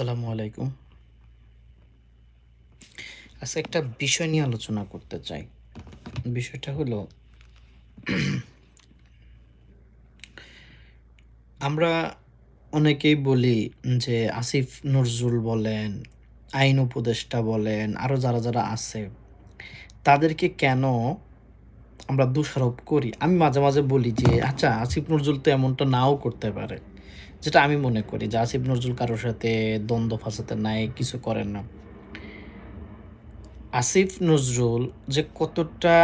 আসসালামু আলাইকুম। আজকে একটা বিষয় নিয়ে আলোচনা করতে চাই। বিষয়টা হলো, আমরা অনেকেই বলি যে আসিফ নজরুল বলেন, আইন উপদেষ্টা বলেন আরও যারা যারা আছে, তাদেরকে কেন আমরা দোষারোপ করি? আমি মাঝে মাঝে বলি যে আচ্ছা আসিফ নজরুল তো এমনটা নাও করতে পারে। যেটা আমি মনে করি যে আসিফ নজরুল কারোর সাথে দ্বন্দ্ব ফাঁসাতে নাই, কিছু করেন না। আসিফ নজরুল যে কতটা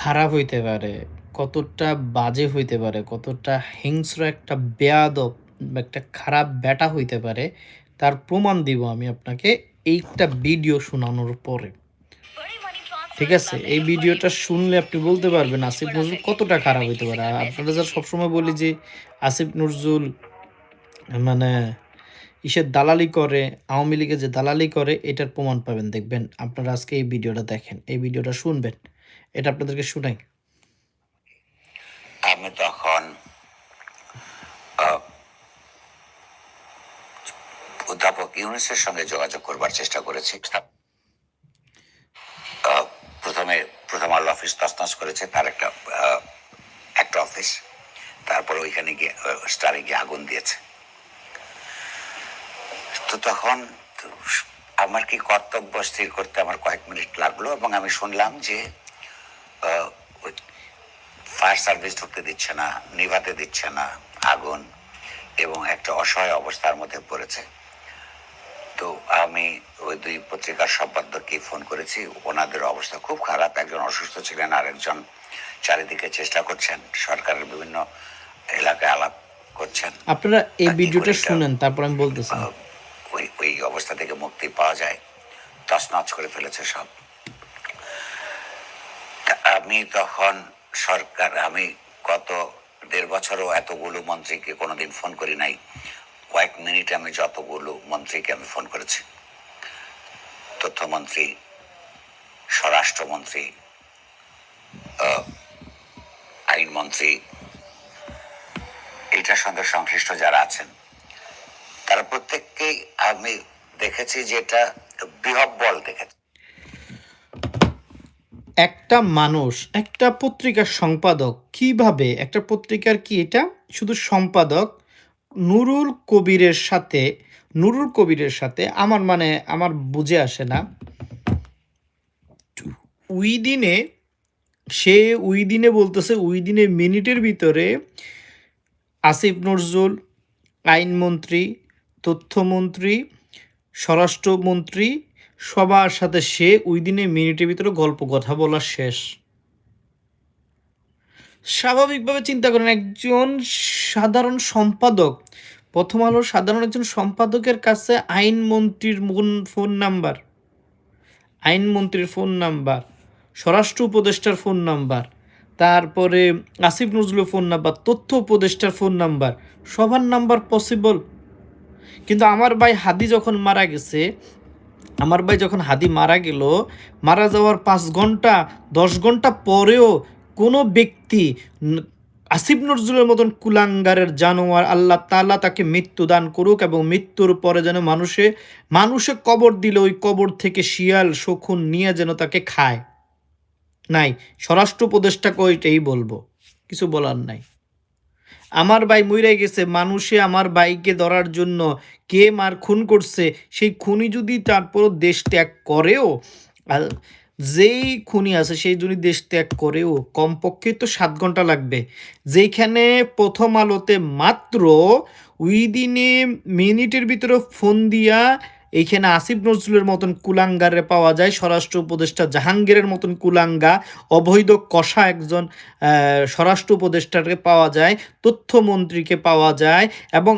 খারাপ হইতে পারে, কতটা বাজে হইতে পারে, কতটা হিংস্র একটা বেয়াদব একটা খারাপ ব্যাটা হইতে পারে, তার প্রমাণ দিব আমি আপনাকে এইটা ভিডিও শোনানোর পরে। ঠিক আছে? এই ভিডিওটা শুনলে আপনি বলতে পারবেন আসিফ নজরুল কতটা খারাপ হইতে পারে। আপনারা যা সবসময় বলি যে আসিফ নজরুল মানে ইসের দালালি করে, আওয়ামী লীগে যে দালালি করে, এটার প্রমাণ পাবেন। দেখবেন আপনারা আজকে এই ভিডিওটা দেখেন, এই ভিডিওটা শুনবেন। এটা আপনাদেরকে শুনাই। আমি তখন অধ্যাপক ইউনুসের সঙ্গে যোগাযোগ করবার চেষ্টা করেছি। প্রথমে, প্রথম আলো অফিস তসনস করেছে, তার একটা একটা অফিস। তারপর ওইখানে গিয়ে স্টারে গিয়ে আগুন দিয়েছে। তো তখন আমার কি কর্তব্য স্থির করতে আমার কয়েক মিনিট লাগল এবং আমি শুনলাম যে ফায়ার সার্ভিস ঢুকতে দিচ্ছে না নিভাতে দিচ্ছে না আগুন এবং একটা অসহায় অবস্থার মধ্যে পড়েছে। তো আমি ওই দুই পত্রিকার সম্পাদককে ফোন করেছি। ওনাদের অবস্থা খুব খারাপ। একজন অসুস্থ ছিলেন আর একজন চারিদিকে চেষ্টা করছেন। সরকারের বিভিন্ন এলাকায় আলাপ করছেন। আপনারা এই ভিডিওটা শুনেন তারপর আমি বলতেছি। অবস্থা থেকে মুক্তি পাওয়া যায়। তছনছ করে ফেলেছে সব। আমি তখন সরকার আমি গত দেড় বছরও এতগুলো মন্ত্রীকে কোনোদিন ফোন করি নাই। কয়েক মিনিটে আমি যতগুলো মন্ত্রীকে আমি ফোন করেছি। তথ্যমন্ত্রী, স্বরাষ্ট্রমন্ত্রী আইনমন্ত্রী, এইটার সঙ্গে সংশ্লিষ্ট যারা আছেন, তারা প্রত্যেককেই আমি দেখেছি যেটা বিহব্বল দেখেছি। একটা মানুষ, একটা পত্রিকার সম্পাদক, কীভাবে? একটা পত্রিকার কি এটা? শুধু সম্পাদক নুরুল কবিরের সাথে, নুরুল কবিরের সাথে আমার মানে আমার বুঝে আসে না। উইদিনে, সে উইদিনে বলতেছে, উইদিনে মিনিটের ভিতরে আসিফ নজরুল, আইনমন্ত্রী, তথ্যমন্ত্রী স্বরাষ্ট্রমন্ত্রী সবার সাথে সে ওই দিনে মিনিটের ভিতরে গল্প কথা বলা শেষ। স্বাভাবিকভাবে চিন্তা করেন, একজন সাধারণ সম্পাদক, প্রথম আলোর সাধারণ একজন সম্পাদকের কাছে আইনমন্ত্রীর ফোন নাম্বার, আইনমন্ত্রীর ফোন নাম্বার, স্বরাষ্ট্র উপদেষ্টার ফোন নাম্বার, তারপরে আসিফ নজরুলের ফোন নাম্বার, তথ্য উপদেষ্টার ফোন নাম্বার, সবার নাম্বার পসিবল কিন্তু আমার ভাই হাদি যখন মারা গেছে, আমার ভাই যখন হাদি মারা গেল, মারা যাওয়ার পাঁচ ঘণ্টা, দশ ঘণ্টা পরেও কোনো ব্যক্তি আসিফ নজরুলের মতন কুলাঙ্গারের জানোয়ার আল্লাহ তাআলা তাকে মৃত্যু দান করুক এবং মৃত্যুর পরে যেন মানুষে মানুষে কবর দিলে ওই কবর থেকে শিয়াল, শকুন নিয়ে যেন তাকে খায়। নাই, স্বরাষ্ট্র উপদেষ্টাকে ওইটাই বলব। কিছু বলার নাই। আমার ভাই মইরাই গেছে, মানুষে আমার ভাইকে ধরার জন্য কে মার খুন করছে, সেই খুনি যদি তারপরও দেশ ত্যাগ করেও আর যেই খুনি আছে সেই যদি দেশ ত্যাগ করেও, কমপক্ষে তো সাত ঘণ্টা লাগবে। যেইখানে প্রথম আলোতে মাত্র উইদিনে মিনিটের ভিতরে ফোন দিয়া এইখানে আসিফ নজরুলের মতন কুলাঙ্গারে পাওয়া যায়। স্বরাষ্ট্র উপদেষ্টা জাহাঙ্গীরের মতন কুলাঙ্গা, অবৈধ কষা একজন স্বরাষ্ট্র উপদেষ্টাকে পাওয়া যায়, তথ্যমন্ত্রীকে পাওয়া যায় এবং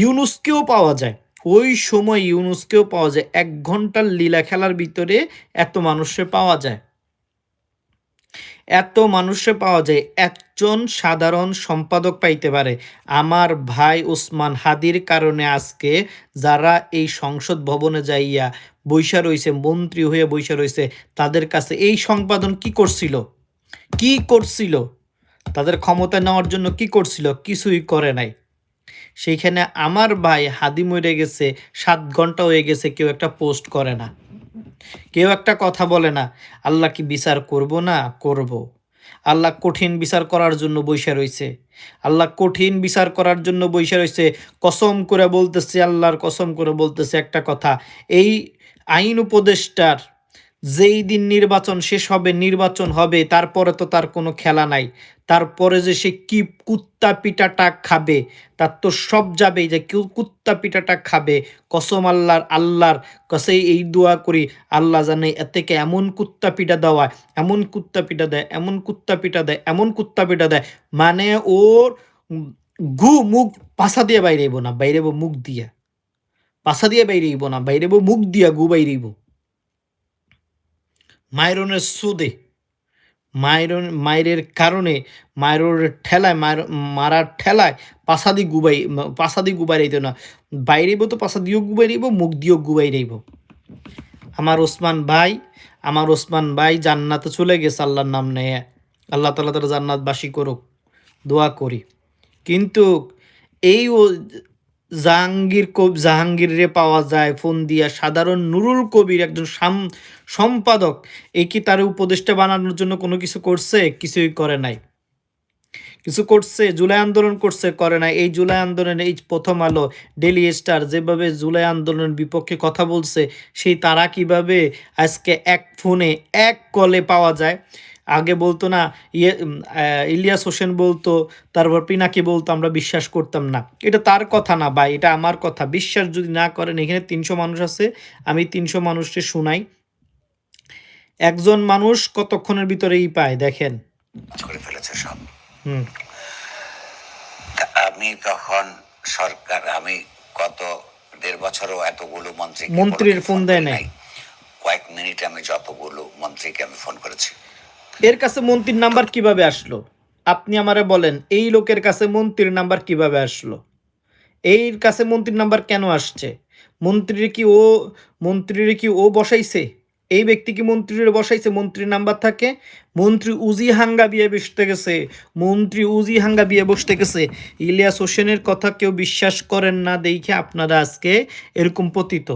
ইউনুসকেও পাওয়া যায়। ওই সময় ইউনুসকেও পাওয়া যায়। এক ঘণ্টার লীলা খেলার ভিতরে এত মানুষে পাওয়া যায়। এত মানুষে পাওয়া যায়, একজন সাধারণ সম্পাদক পাইতে পারে। আমার ভাই ওসমান হাদির কারণে আজকে যারা এই সংসদ ভবনে যাইয়া বৈশা রইছে, মন্ত্রী হয়ে বৈশা রইছে, তাদের কাছে এই সম্পাদন কি করছিল? কি করছিল? তাদের ক্ষমতা নেওয়ার জন্য কি করছিল? কিছুই করে নাই। সেইখানে আমার ভাই হাদি মরে গেছে, সাত ঘণ্টা হয়ে গেছে, কেউ একটা পোস্ট করে না। কেউ একটা কথা বলে না, আল্লাহ কি বিচার করব না করব? আল্লাহ কঠিন বিচার করার জন্য বৈশা রয়েছে। আল্লাহ কঠিন বিচার করার জন্য বৈশা রয়েছে। কসম করে বলতেছে, আল্লাহর কসম করে বলতেছে একটা কথা, এই আইন উপদেষ্টার যেই দিন নির্বাচন শেষ হবে, নির্বাচন হবে, তারপরে তো তার কোনো খেলা নাই। তারপরে যে সে কি কুত্তা পিটাটা খাবে তার তো সব যাবে যে কেউ কুত্তা পিটাটা খাবে। কসম আল্লাহর আল্লাহর কসে এই দোয়া করি, আল্লাহ জানে এ থেকে এমন কুত্তা পিটা দেওয়া, এমন কুত্তা পিটা দেয়, এমন কুত্তা পিটা দেয়, এমন কুত্তা পিটা দেয় মানে ওর গু মুখ পাশা দিয়ে বাইরেইব না বাইরেব মুখ দিয়া। পাশা দিয়ে বাইরেইব না বাইরেব মুখ দিয়া গু বাইরেইব মাইরনের সুদে, মাইরন মায়ের কারণে মায়ের ঠেলায় মায়ের মারার ঠেলায় পাশাদি গুবাই পাশাদি গুবাই রাইতে না। বাইরেব তো পাশা দিয়েও গুবাই রইব, মুখ দিয়েও গুবাই রইব। আমার ওসমান ভাই, আমার ওসমান ভাই জান্নাতে চলে গেছে আল্লাহর নাম নেয়। আল্লাহ তালা তারা জান্নাতবাসী করুক, দোয়া করি। কিন্তু এই ও জাহাঙ্গীর কব জাহাঙ্গীরে পাওয়া যায়। ফোন দিয়া সাধারণ নুরুল কবির একজন সাম- সম্পাদক। এ কি তার উপদেষ্টা বানানোর জন্য কোনো কিছু করছে? কিছুই করে নাই। কিছু করছে? জুলাই আন্দোলন করছে? করে নাই। এই জুলাই আন্দোলনে এই প্রথম আলো ডেলি স্টার যেভাবে জুলাই আন্দোলনের বিপক্ষে কথা বলছে, সেই তারা কীভাবে আজকে এক ফোনে এক কলে পাওয়া যায়? আগে বলতো না ইয়ে ইলিয়াস হোসেন বলতো তারপর পিনাকি বলতো আমরা বিশ্বাস করতাম না। এটা তার কথা না ভাই এটা আমার কথা। বিশ্বাস যদি না করেন এখানে তিনশো মানুষ আছে আমি তিনশো মানুষকে শোনাই। একজন মানুষ কতক্ষণের ভিতরেই পায় দেখেন। করে ফেলেছে সব। হুম। আমি তখন সরকার আমি গত দেড় বছরও এতগুলো মন্ত্রী মন্ত্রীর ফোন দেয় নাই। কয়েক মিনিটে আমি যতগুলো মন্ত্রীকে আমি ফোন করেছি। এর কাছে মন্ত্রীর নাম্বার কীভাবে আসলো? আপনি আমারে বলেন, এই লোকের কাছে মন্ত্রীর নাম্বার কীভাবে আসলো? এর কাছে মন্ত্রীর নাম্বার কেন আসছে? মন্ত্রীর কি ও, মন্ত্রীর কি ও বসাইছে? এই ব্যক্তি কি মন্ত্রীর বসাইছে? মন্ত্রীর নাম্বার থাকে, মন্ত্রী উজি হাঙ্গা বিয়ে বসতে গেছে, মন্ত্রী উজি হাঙ্গা বিয়ে বসতে গেছে। ইলিয়াস হোসেনের কথা কেউ বিশ্বাস করেন না দেখে আপনারা আজকে এরকম পতিত।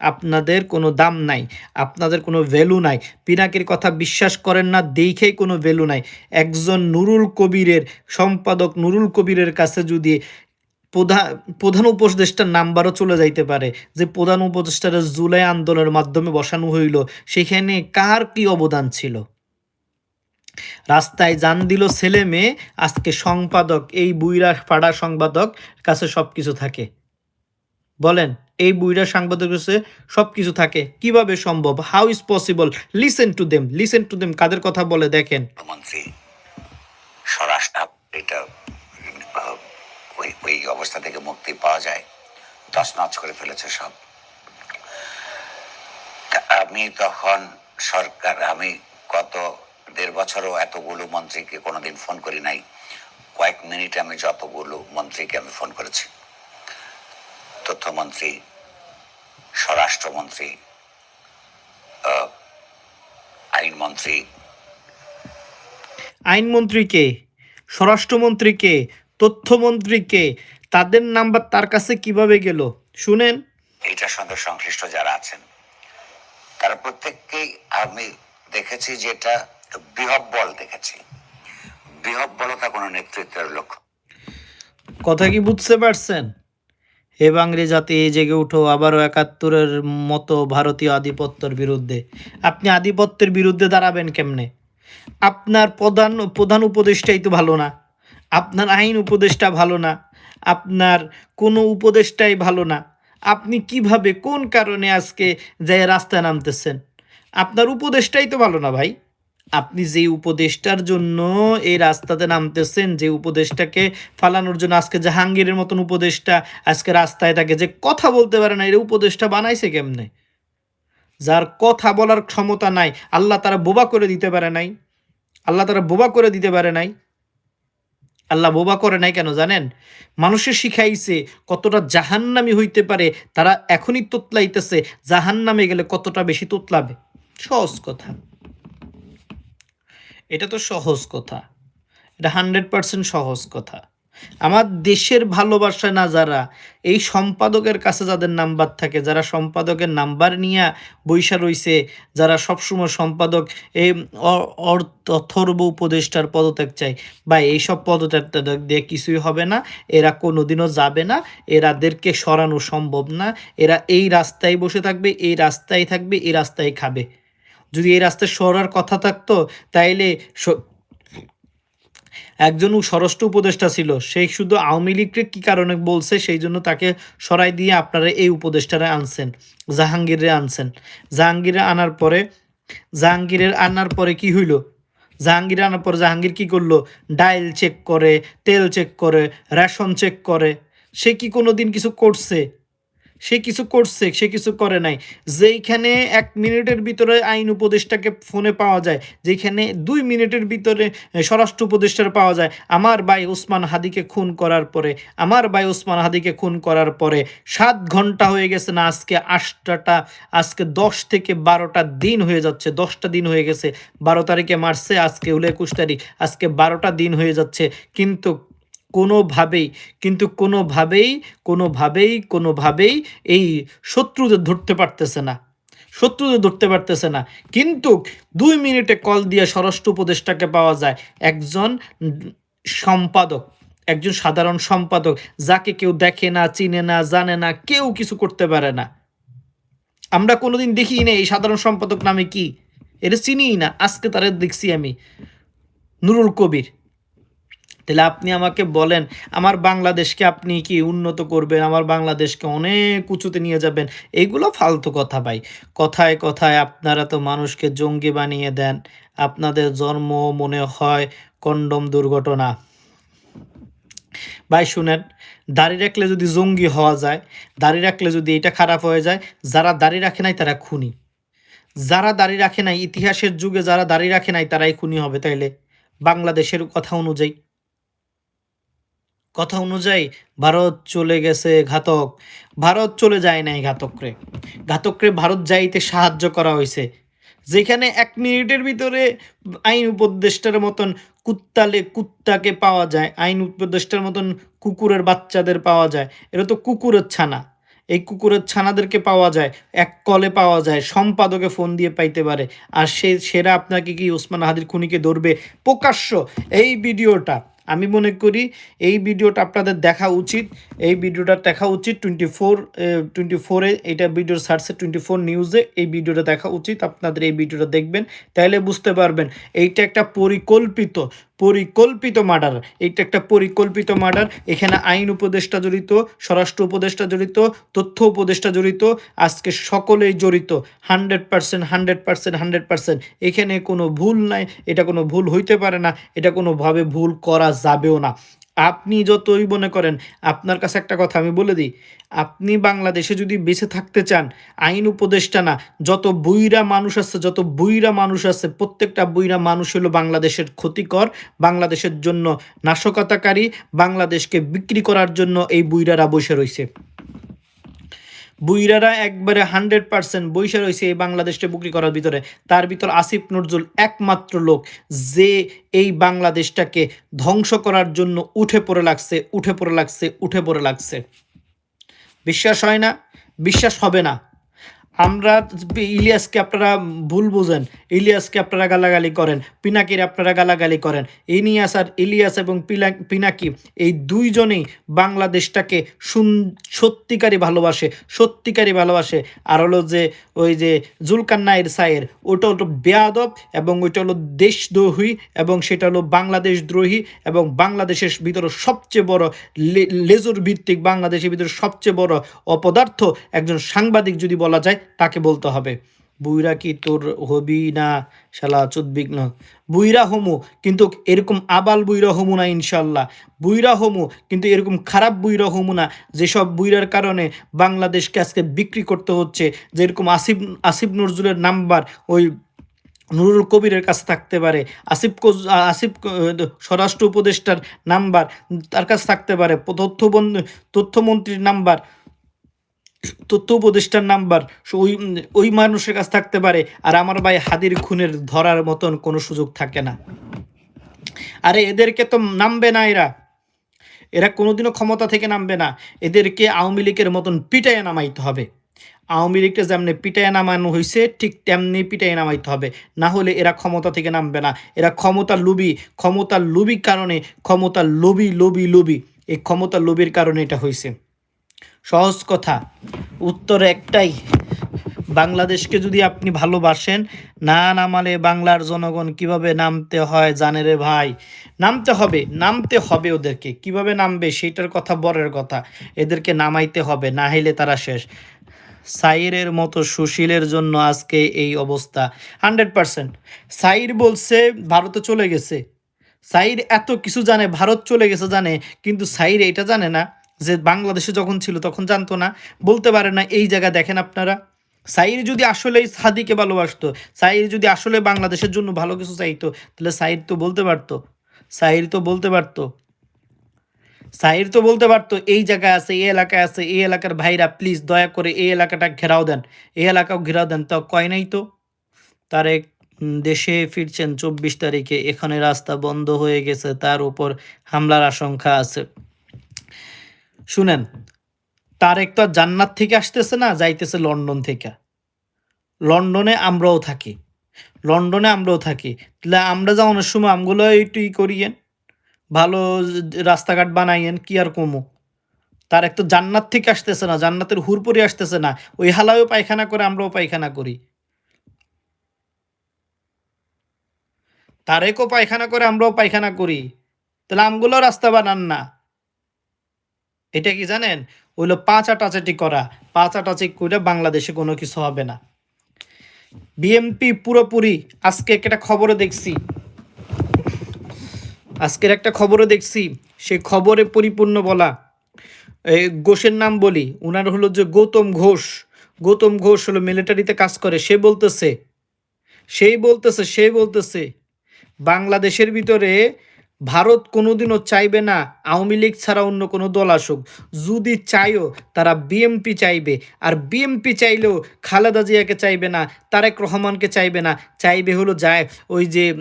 আপনাদের কোনো দাম নাই, আপনাদের কোনো ভ্যালু নাই। পিনাকির কথা বিশ্বাস করেন না, দেখেই কোনো ভ্যালু নাই। একজন নুরুল কবিরের সম্পাদক নুরুল কবিরের কাছে যদি প্রধান প্রধান উপদেষ্টার নাম্বারও চলে যাইতে পারে, যে প্রধান উপদেষ্টার জুলাই আন্দোলনের মাধ্যমে বসানো হইল, সেখানে কার কি অবদান ছিল? রাস্তায় জান দিল ছেলে মেয়ে, আজকে সম্পাদক, এই বুইরা পাড়া সম্পাদক কাছে সব কিছু থাকে। বলেন, এই বুইরা সাংবাদিক সব কিছু থাকে। কীভাবে সম্ভব? How is possible listen to them listen to them কাদের কথা বলে দেখেন। মন্ত্রী স্বরাষ্ট্র, এটা ওই ওই অবস্থা থেকে মুক্তি পাওয়া যায়। তছনছ করে ফেলেছে সব। আমি তখন সরকার, আমি গত দেড় বছরও এতগুলো মন্ত্রীকে কোনোদিন ফোন করি নাই। কয়েক মিনিটে আমি যতগুলো মন্ত্রীকে আমি ফোন করেছি। তথ্যমন্ত্রী স্বরাষ্ট্রমন্ত্রী আইনমন্ত্রী। আইনমন্ত্রীকে স্বরাষ্ট্রমন্ত্রীকে তথ্যমন্ত্রীকে তাদের নাম্বার তার কাছে কীভাবে গেল? শুনেন। এইটার সঙ্গে সংশ্লিষ্ট যারা আছেন তারা প্রত্যেককেই আমি দেখেছি যে এটা বিহব্বল দেখেছি। বিহব্বলতা কোনো নেতৃত্বের লক্ষ্য। কথা কি বুঝতে পারছেন? হে বাংলি জাতি জেগে উঠো আবারও একাত্তরের মতো ভারতীয় আধিপত্যের বিরুদ্ধে। আপনি আধিপত্যের বিরুদ্ধে দাঁড়াবেন কেমনে? আপনার প্রধান প্রধান উপদেষ্টাই তো ভালো না। আপনার আইন উপদেষ্টা ভালো না। আপনার কোনো উপদেষ্টাই ভালো না। আপনি কীভাবে, কোন কারণে আজকে যে রাস্তায় নামতেছেন? আপনার উপদেষ্টাই তো ভালো না ভাই। আপনি যে উপদেষ্টার জন্য এই রাস্তাতে নামতেছেন, যে উপদেষ্টাকে ফালানোর জন্য আজকে জাহাঙ্গীরের মতন উপদেষ্টা আজকে রাস্তায় থাকে, যে কথা বলতে পারে না, এর উপদেষ্টা বানাইছে কেমনে? যার কথা বলার ক্ষমতা নাই, আল্লাহ তারা বোবা করে দিতে পারে নাই। আল্লাহ তারা বোবা করে দিতে পারে নাই। আল্লাহ বোবা করে নাই কেন জানেন? মানুষের শিখাইছে কতটা জাহান্নামি হইতে পারে, তারা এখনই তোতলাইতেছে। জাহান্নামে গেলে কতটা বেশি তোতলাবে? সহজ কথা। এটা তো সহজ কথা। এটা হান্ড্রেড পার্সেন্ট সহজ কথা। আমার দেশের ভালোবাসা না যারা, এই সম্পাদকের কাছে যাদের নাম্বার থাকে, যারা সম্পাদকের নাম্বার নিয়ে বৈশা রইছে, যারা সবসময় সম্পাদক, এই অ- অর- অথর্ব উপদেষ্টার পদত্যাগ চাই বা এইসব পদত্যাগ দিয়ে কিছুই হবে না, এরা কোনোদিনও যাবে না, এরাদেরকে সরানো সম্ভব না, এরা এই রাস্তায় বসে থাকবে, এই রাস্তায় থাকবে, এই রাস্তায় খাবে। যদি এই রাস্তায় সরার কথা থাকতো, তাইলে একজন স্বরাষ্ট্র উপদেষ্টা ছিল সেই শুধু আওয়ামী লীগকে কী কারণে বলছে, সেই জন্য তাকে সরাই দিয়ে আপনারা এই উপদেষ্টারা আনছেন জাহাঙ্গীরে আনছেন। জাহাঙ্গীরে আনার পরে, জাহাঙ্গীরের আনার পরে কি হইল? জাহাঙ্গীর আনার পরে জাহাঙ্গীর কি করল? ডাইল চেক করে, তেল চেক করে, রেশন চেক করে। সে কি কোনো দিন কিছু করছে? সে কিছু করছে, সে কিছু করে নাই। যেইখানে এক মিনিটের ভিতরে আইন উপদেষ্টাকে ফোনে পাওয়া যায় যেখানে দুই মিনিটের ভিতরে স্বরাষ্ট্র উপদেষ্টার পাওয়া যায়, আমার ভাই ওসমান হাদিকে খুন করার পরে, আমার ভাই ওসমান হাদিকে খুন করার পরে সাত ঘণ্টা হয়ে গেছে না, আজকে আটটাটা, আজকে দশ থেকে বারোটা দিন হয়ে যাচ্ছে, দশটা দিন হয়ে গেছে, বারো তারিখে মারছে, আজকে হলো একুশ তারিখ, আজকে বারোটা দিন হয়ে যাচ্ছে, কিন্তু কোনোভাবেই, কিন্তু কোনোভাবেই কোনোভাবেই কোনোভাবেই এই শত্রুদের ধরতে পারতেছে না। শত্রুদের ধরতে পারতেছে না। কিন্তু দুই মিনিটে কল দিয়ে স্বরাষ্ট্র উপদেষ্টাকে পাওয়া যায়। একজন সম্পাদক, একজন সাধারণ সম্পাদক, যাকে কেউ দেখে না, চিনে না, জানে না, কেউ কিছু করতে পারে না। আমরা কোনোদিন দেখি না এই সাধারণ সম্পাদক নামে কি? এটা চিনিই না। আজকে তারা দেখছি আমি। নুরুল কবির। তাহলে আপনি আমাকে বলেন, আমার বাংলাদেশকে আপনি কি উন্নত করবেন? আমার বাংলাদেশকে অনেক উঁচুতে নিয়ে যাবেন? এইগুলো ফালতু কথা ভাই। কথায় কথায় আপনারা তো মানুষকে জঙ্গি বানিয়ে দেন। আপনাদের জন্ম মনে হয় কন্ডম দুর্ঘটনা। ভাই শুনেন, দাড়ি রাখলে যদি জঙ্গি হওয়া যায়, দাড়ি রাখলে যদি এটা খারাপ হয়ে যায়, যারা দাড়ি রাখে নাই তারা খুনি। যারা দাড়ি রাখে নাই, ইতিহাসের যুগে যারা দাড়ি রাখে নাই তারাই খুনি হবে তাইলে। বাংলাদেশের কথা অনুযায়ী। কথা অনুযায়ী ভারত চলে গেছে ঘাতক। ভারত চলে যায় নাই ঘাতকরে। ঘাতকরে ভারত যাইতে সাহায্য করা হয়েছে যেখানে এক মিনিটের ভিতরে আইন উপদেষ্টার মতন কুত্তালে কুত্তাকে পাওয়া যায়, আইন উপদেষ্টার মতন কুকুরের বাচ্চাদের পাওয়া যায়। এটা তো কুকুরের ছানা। এই কুকুরের ছানাদেরকে পাওয়া যায়, এক কলে পাওয়া যায়, সম্পাদকে ফোন দিয়ে পাইতে পারে। আর সে, সেরা আপনাকে কি ওসমান হাদির খুনিকে ধরবে? প্রকাশ্য। এই ভিডিওটা আমি মনে করি এই ভিডিওটা আপনাদের দেখা উচিত। এই ভিডিওটা দেখা উচিত টোয়েন্টি ফোর টোয়েন্টি ফোরে এটা ভিডিওর সার্চে টোয়েন্টি ফোর নিউজে এই ভিডিওটা দেখা উচিত। আপনাদের এই ভিডিওটা দেখবেন তাহলে বুঝতে পারবেন, এইটা একটা পরিকল্পিত পরিকল্পিত মার্ডার। এটা একটা পরিকল্পিত মার্ডার। এখানে আইন উপদেষ্টা জড়িত, স্বরাষ্ট্র উপদেষ্টা জড়িত, তথ্য উপদেষ্টা জড়িত, আজকে সকলেই জড়িত। Hundred percent hundred percent hundred percent. এখানে কোনো ভুল নাই, এটা কোনো ভুল হইতে পারে না, এটা কোনোভাবে ভুল করা যাবেও না। আপনি যতই মনে করেন, আপনার কাছে একটা কথা আমি বলে দিই। আপনি বাংলাদেশে যদি বেঁচে থাকতে চান, আইন উপদেষ্টা না, যত বইরা মানুষ আছে, যত বইরা মানুষ আছে, প্রত্যেকটা বইরা মানুষ হলো বাংলাদেশের ক্ষতিকর, বাংলাদেশের জন্য নাশকতাকারী, বাংলাদেশকে বিক্রি করার জন্য এই বুইরারা বসে রয়েছে বুইরারা একবারে হান্ড্রেড পার্সেন্ট বৈশা রয়েছে এই বাংলাদেশটা বিক্রি করার ভিতরে। তার ভিতর আসিফ নজরুল একমাত্র লোক যে এই বাংলাদেশটাকে ধ্বংস করার জন্য উঠে পড়ে লাগছে, উঠে পড়ে লাগছে, উঠে পড়ে লাগছে। বিশ্বাস হয় না? বিশ্বাস হবে না। আমরা ইলিয়াসকে আপনারা ভুল বোঝেন, ইলিয়াসকে আপনারা গালাগালি করেন, পিনাকির আপনারা গালাগালি করেন। ইনিয়াস আর ইলিয়াস এবং পিনাকি এই দুইজনেই বাংলাদেশটাকে সত্যিকারই ভালোবাসে সত্যিকারই ভালোবাসে। আর হলো যে, ওই যে জুলকান এর সায়ের, ওটা হলো বেয়াদব এবং ওইটা হলো দেশদ্রোহী এবং সেটা হলো বাংলাদেশ দ্রোহী এবং বাংলাদেশের ভিতরে সবচেয়ে বড় লেজর ভিত্তিক বাংলাদেশের ভিতরে সবচেয়ে বড় অপদার্থ একজন সাংবাদিক যদি বলা যায়, তাকে বলতে হবে। বুইরা কি তোর হবি না শালা চুদ্বিগ্ন বুইরা হমু, কিন্তু এরকম আবাল বুইরা হমু না ইনশাল্লাহ। বুইরা হমু, কিন্তু এরকম খারাপ বুইরা হমু না। যেসব বুইরার কারণে বাংলাদেশকে আজকে বিক্রি করতে হচ্ছে, যেরকম আসিফ আসিফ নজরুলের নাম্বার ওই নুরুল কবিরের কাছে থাকতে পারে, আসিফ আসিফ স্বরাষ্ট্র উপদেষ্টার নাম্বার তার কাছে থাকতে পারে তথ্য তথ্যমন্ত্রীর নাম্বার। তথ্য উপদেষ্টার নাম্বার, ওই ওই মানুষের কাছে থাকতে পারে। আর আমার ভাই হাদির খুনের ধরার মতন কোনো সুযোগ থাকে না। আরে এদেরকে তো নামবে না এরা। এরা কোনোদিনও ক্ষমতা থেকে নামবে না। এদেরকে আওয়ামী লীগের মতন পিটাইয়ে নামাইতে হবে। আওয়ামী লীগকে যেমনি পিটাইয়ে নামানো হয়েছে ঠিক তেমনি পিটাইয়ে নামাইতে হবে। না হলে এরা ক্ষমতা থেকে নামবে না। এরা ক্ষমতা লুবি ক্ষমতার লুবির কারণে ক্ষমতার লবি লবি লবি এই ক্ষমতার লবির কারণে এটা হয়েছে সহজ কথা। উত্তর একটাই, বাংলাদেশকে যদি আপনি ভালোবাসেন, না নামালে বাংলার জনগণ কীভাবে নামতে হয় জানে রে ভাই। নামতে হবে নামতে হবে ওদেরকে। কীভাবে নামবে সেটার কথা, বরের কথা। এদেরকে নামাইতে হবে, না হলে তারা শেষ। সাইরের মতো সুশীলের জন্য আজকে এই অবস্থা। Hundred percent. সাইর বলছে, ভারতে চলে গেছে। সাইর এত কিছু জানে, ভারত চলে গেছে জানে, কিন্তু সাইর এটা জানে না। যে বাংলাদেশে যখন ছিল তখন জানতো না, বলতে পারে না, এই জায়গা দেখেন আপনারা। সাইর যদি আসলে সাদিকে ভালোবাসতো সাইর যদি আসলে বাংলাদেশের জন্য ভালো কিছু চাইতো, তাহলে সাইর তো বলতে পারতো সাইর তো বলতে পারতো। সাইর তো বলতে পারতো, এই জায়গায় আছে, এই এলাকায় আছে, এই এলাকার ভাইরা, প্লিজ দয়া করে এই এলাকাটা ঘেরাও দেন। এই এলাকাও ঘেরাও দেন তো কয় নাই তো? তারেক দেশে ফিরছেন চব্বিশ তারিখে, এখানে রাস্তা বন্ধ হয়ে গেছে, তার উপর হামলার আশঙ্কা আছে। শুনেন, তারেক তো জান্নাত থেকে আসতেছে না, যাইতেছে লন্ডন থেকে। লন্ডনে আমরাও থাকি। লন্ডনে আমরাও থাকি। তাহলে আমরা যাওয়ানোর সময় আমগুলো একটু ই করিয়েন, ভালো রাস্তাঘাট বানাইয়েন, কি আর কমো? তার এক তো জান্নাত থেকে আসতেছে না, জান্নাতের হুরপুরি আসতেছে না। ওই হালায়ও পায়খানা করে, আমরাও পায়খানা করি। তারেকও পায়খানা করে, আমরাও পায়খানা করি। তাহলে আমগুলো রাস্তা বানান না। এটা কি জানেন? ওইলো পাঁচ আটাচাটি করা। পাঁচ আটাচি করে বাংলাদেশে কোনো কিছু হবে না। বিএমপি পুরোপুরি আজকে একটা খবরে দেখছি। আজকের একটা খবরে দেখছি। সেই খবরে পরিপূর্ণ বলা। ঘোষের নাম বলি ওনার হলো যে গৌতম ঘোষ। গৌতম ঘোষ হলো মিলিটারিতে কাজ করে। সে বলতেছে, সেই বলতেছে, সে বলতেছে, বাংলাদেশের ভিতরে ভারত কোনোদিনও চাইবে না আওয়ামী লীগ ছাড়া অন্য কোনো দল আসুক। যদি চাইও তারা বিএমপি চাইবে। আর বিএমপি চাইলেও খালেদা জিয়াকে চাইবে না, তারেক রহমানকে চাইবে না। চাইবে হলো যায় ওই যে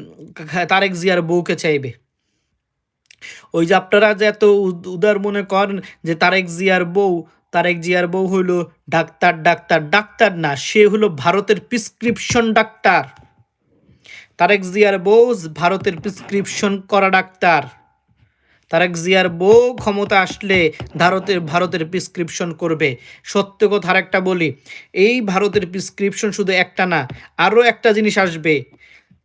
তারেক জিয়ার বউকে চাইবে। ওই যে আপনারা যে এত উদ- উদার মনে করেন যে তারেক জিয়ার বউ, তারেক জিয়ার বউ হইল ডাক্তার ডাক্তার ডাক্তার না, সে হলো ভারতের প্রিসক্রিপশন ডাক্তার। তারেক জিয়ার বউ ভারতের প্রিসক্রিপশন করা ডাক্তার। তারেক জিয়ার বউ ক্ষমতা আসলে ভারতের ভারতের প্রিসক্রিপশন করবে। সত্য কথা আর একটা বলি, এই ভারতের প্রিসক্রিপশন শুধু একটা না, আরও একটা জিনিস আসবে।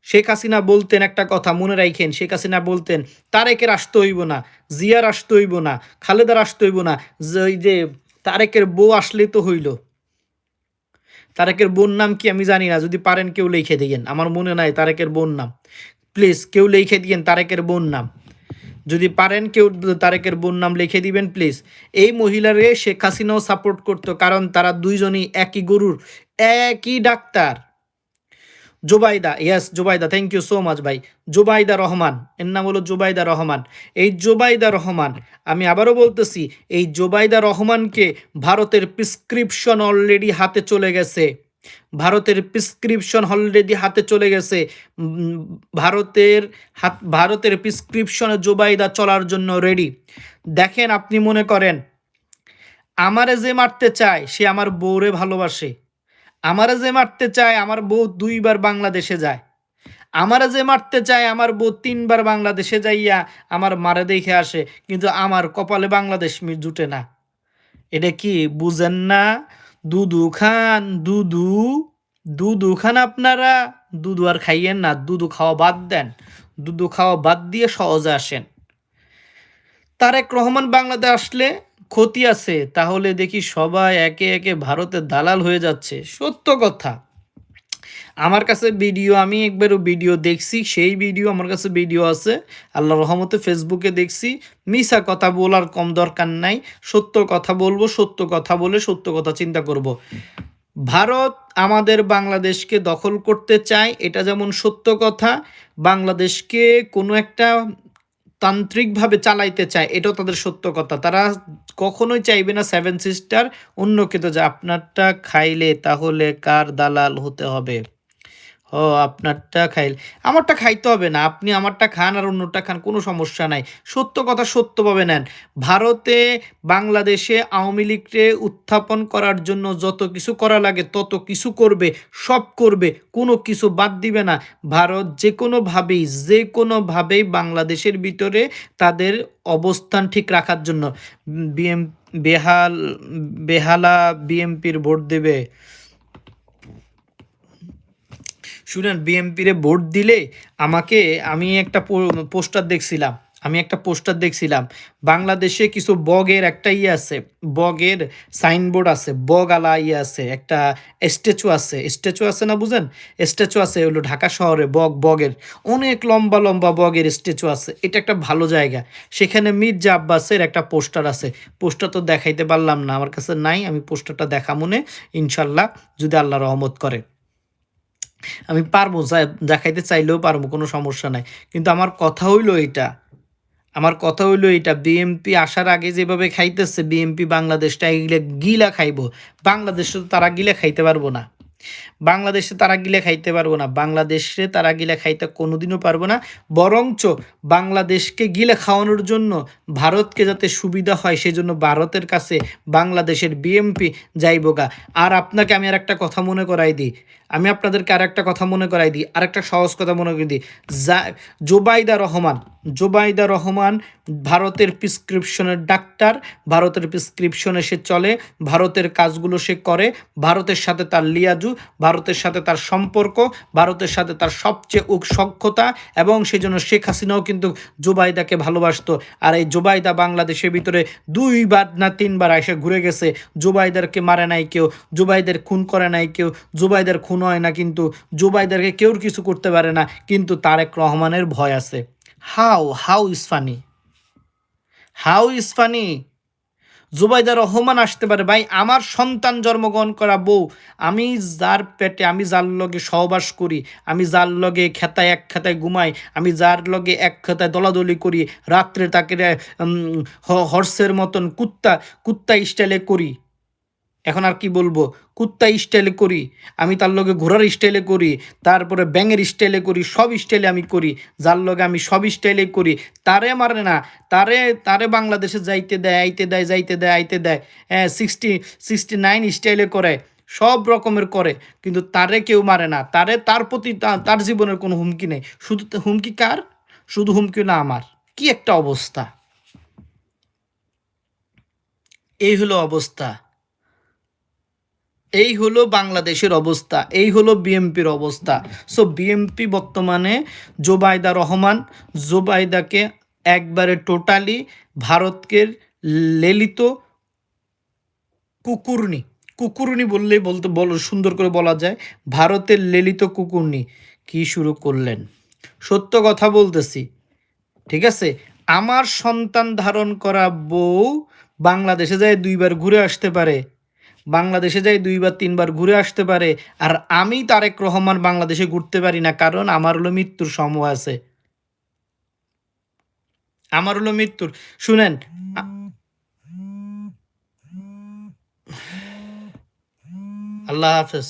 শেখ হাসিনা বলতেন একটা কথা, মনে রাখেন, শেখ হাসিনা বলতেন, তারেকের আসতে হইব না, জিয়ার আসতে হইব না, খালেদার আসতে হইব না, যে যে তারেকের বউ আসলে তো হইল। তারেকের বোন নাম কি আমি জানি না, যদি পারেন কেউ লিখে দিয়েন। আমার মনে নাই তারেকের বোন নাম। প্লিজ কেউ লিখে দিয়েন তারেকের বোন নাম। যদি পারেন কেউ তারেকের বোন নাম লিখে দিবেন প্লিজ এই মহিলারে শেখ হাসিনাও সাপোর্ট করতো, কারণ তারা দুইজনই একই গরুর, একই doctor. Zubaida yes Zubaida thank you so much ভাই। জুবাইদা রহমান, এর নাম হলো জুবাইদা রহমান। এই জোবাইদা রহমান, আমি আবারও বলতেছি, এই জোবাইদা রহমানকে ভারতের প্রিসক্রিপশন অলরেডি হাতে চলে গেছে। ভারতের প্রিসক্রিপশন অলরেডি হাতে চলে গেছে। ভারতের হাত, ভারতের প্রিসক্রিপশনে জোবাইদা চলার জন্য রেডি দেখেন, আপনি মনে করেন, আমারে যে মারতে চায়, সে আমার বউরে ভালোবাসে। আমারে যে মারতে চায়, আমার বউ দুইবার বাংলাদেশে যায়। আমারে যে মারতে চায়, আমার বউ তিনবার বাংলাদেশে যাইয়া আমার মারে দেখে আসে, কিন্তু আমার কপালে বাংলাদেশ জুটে না। এটা কি বুঝেন না? দুদু খান, দুদু দুদু খান আপনারা দুধু আর খাইয়েন না দুধু খাওয়া বাদ দেন। দুধু খাওয়া বাদ দিয়ে সহজে আসেন। তারেক রহমান বাংলাদেশ আসলে ক্ষতি আছে, তাহলে দেখি সবাই একে একে ভারতের দালাল হয়ে যাচ্ছে। সত্য কথা। আমার কাছে ভিডিও, আমি একবারও ভিডিও দেখছি, সেই ভিডিও আমার কাছে ভিডিও আছে। আল্লাহ রহমতে ফেসবুকে দেখছি মিশা কথা বলার কম দরকার নাই। সত্য কথা বলব, সত্য কথা বলে সত্য কথা চিন্তা করব। ভারত আমাদের বাংলাদেশকে দখল করতে চায়, এটা যেমন সত্য কথা, বাংলাদেশকে কোনো একটা তান্ত্রিকভাবে চালাইতে চায়, এটাও তাদের সত্য কথা। তারা কখনোই চাইবে না সেভেন সিস্টার অন্য কেউ যে আপনারটা খাইলে তাহলে কার দালাল হতে হবে? ও, আপনারটা খাইল। আমারটা খাইতে হবে না, আপনি আমারটা খান আর অন্যটা খান, কোনো সমস্যা নাই। সত্য কথা সত্যভাবে নেন। ভারতে বাংলাদেশে আওয়ামী লীগকে উত্থাপন করার জন্য যত কিছু করা লাগে, তত কিছু করবে, সব করবে, কোনো কিছু বাদ দিবে না। ভারত যে কোনোভাবেই যে কোনোভাবেই বাংলাদেশের ভিতরে তাদের অবস্থান ঠিক রাখার জন্য। বিএম, বেহাল, বেহালা বিএমপির ভোট দেবে। শুনেন, বিএমপিরে ভোট দিলে আমাকে আমি একটা পোস্টার দেখছিলাম, আমি একটা পোস্টার দেখছিলাম। বাংলাদেশে কিছু বগের একটা ইয়ে আছে, বগের সাইনবোর্ড আছে বগ আলা ইয়ে আছে, একটা স্ট্যাচু আছে। স্ট্যাচু আছে না বুঝেন? স্ট্যাচু আছে হলো ঢাকা শহরে বগ, বগের। অনেক লম্বা লম্বা বগের স্ট্যাচু আছে, এটা একটা ভালো জায়গা। সেখানে মির্জা আব্বাসের একটা পোস্টার আছে, পোস্টার তো দেখাইতে পারলাম না, আমার কাছে নাই, আমি পোস্টারটা দেখা মনে, ইনশাল্লাহ, যদি আল্লাহ রহমত করে। আমি পারব, যা- দেখাইতে চাইলেও পারব, কোনো সমস্যা নাই। কিন্তু আমার কথা হইল এটা আমার কথা হইল এটা বিএমপি আসার আগে যেভাবে খাইতেছে বিএমপি বাংলাদেশটা এগুলো গিলা খাইব। বাংলাদেশে তো তারা গিলা খাইতে পারব না। বাংলাদেশে তারা গিলে খাইতে পারব না, বাংলাদেশে তারা গিলে খাইতে কোনোদিনও পারব না। বরঞ্চ বাংলাদেশকে গিলে খাওয়ানোর জন্য ভারতকে যাতে সুবিধা হয় সেই জন্য ভারতের কাছে বাংলাদেশের বিএমপি যাইবোগা আর আপনাকে আমি আর একটা কথা মনে করাই দিই, আমি আপনাদেরকে আর একটা কথা মনে করাই দিই আর একটা সহজ কথা মনে করাই দিই। যা, জোবাইদা রহমান জোবাইদা রহমান ভারতের প্রিসক্রিপশনের ডাক্তার, ভারতের প্রিসক্রিপশনে সে চলে, ভারতের কাজগুলো সে করে, ভারতের সাথে তার লিয়াজু ভারতের সাথে তার সম্পর্ক, ভারতের সাথে তার সবচেয়ে উক সক্ষতা এবং সেই জন্য শেখ হাসিনাও কিন্তু জোবাইদাকে ভালোবাসতো। আর এই জোবাইদা বাংলাদেশের ভিতরে দুইবার না তিনবার এসে ঘুরে গেছে। জোবাইদারকে মারে নাই কেউ, জোবাইদের খুন করে নাই কেউ, জোবাইদার খুন হয় না কিন্তু জোবাইদারকে কেউ কিছু করতে পারে না কিন্তু তারেক রহমানের ভয় আছে। How how is funny how is funny Zubaida Rahman আসতে পারে, ভাই, আমার সন্তান জন্মগ্রহণ করা বউ, আমি যার পেটে, আমি যার লগে সহবাস করি, আমি যার লগে খেতায় এক খেতায় ঘুমাই, আমি যার লগে এক খেতায় দলাদলি করি, রাত্রে তাকে হর্সের মতন কুত্তা কুত্তা স্টাইলে করি। এখন আর কি বলব? কুত্তা স্টাইলে করি, আমি তার লগে ঘোরার স্টাইলে করি, তারপরে ব্যাঙের স্টাইলে করি, সব স্টাইলে আমি করি, যার লগে আমি সব স্টাইলে করি। তারে মারে না, তারে তারে বাংলাদেশে যাইতে দেয়, আইতে দেয়, যাইতে দেয়, আইতে দেয় হ্যাঁ সিক্সটি সিক্সটি নাইন স্টাইলে করে, সব রকমের করে, কিন্তু তারে কেউ মারে না। তারে, তার প্রতি তার জীবনের কোনো হুমকি নেই। শুধু হুমকি কার? শুধু হুমকি না আমার। কি একটা অবস্থা। এই হলো অবস্থা। এই হলো বাংলাদেশের অবস্থা, এই হলো বিএমপির অবস্থা। সো বিএমপি বর্তমানে জোবাইদা রহমান, জোবাইদাকে একবারে টোটালি ভারতকে লেলিত কুকুরনি। কুকুরনি বললেই বলতে, বল, সুন্দর করে বলা যায়, ভারতের লেলিত কুকুরনি। কি শুরু করলেন? সত্য কথা বলতেছি, ঠিক আছে? আমার সন্তান ধারণ করা বউ বাংলাদেশে যায় দুইবার ঘুরে আসতে পারে। বাংলাদেশে যাই দুইবার তিনবার ঘুরে আসতে পারে, আর আমি তারেক রহমান বাংলাদেশে ঘুরতে পারি না, কারণ আমার হলো মৃত্যুর সময় আছে। আমার হলো মৃত্যুর, শুনেন আল্লাহ হাফেজ।